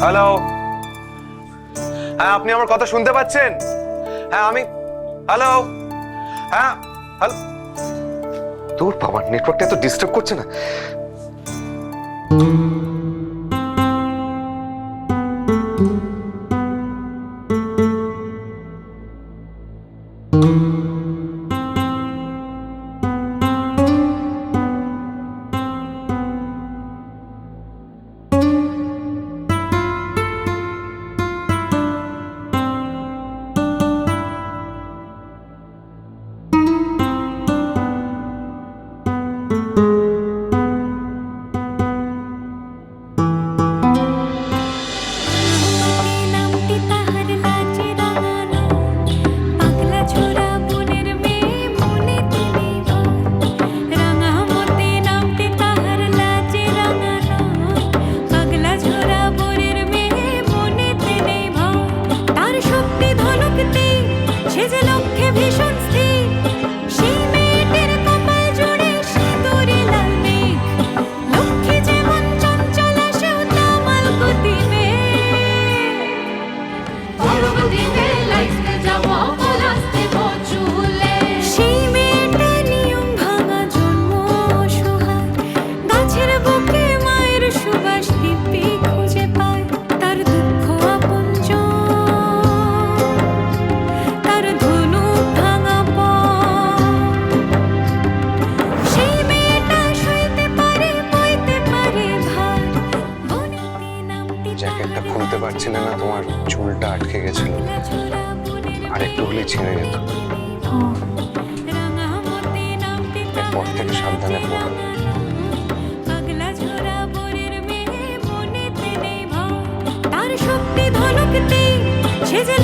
Hello হ্যাঁ আপনি আমার কথা শুনতে পাচ্ছেন? হ্যাঁ আমি হ্যালো হ্যাঁ হ্যালো? তোর বাবার নেটওয়ার্কটা এত ডিস্টার্ব করছে না। পারছিলে না তোমার চুলটা আটকে গেছিল। আর একটু হলে ছিঁড়ে যেত। এরপর থেকে সাবধানে পড়ো। সে যে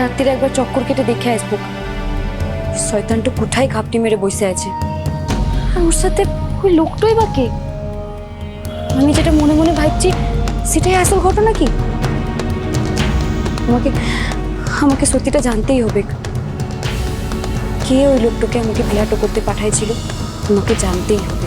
রাত্রিরে একবার চক্কর কেটে দেখে আসব। শয়তানটা কোথায় ঘাপটি মেরে বসে আছে? আর ওর সাথে ওই লোকটাই বা কে? আমি যেটা মনে মনে ভাবছি, সেটাই আসল ঘটনা কি? আমাকে আমাকে সত্যিটা জানতেই হবে। কে ওই লোকটাকে আমাকে বিয়াটো করতে পাঠাইছিল? আমাকে জানতেই হবে।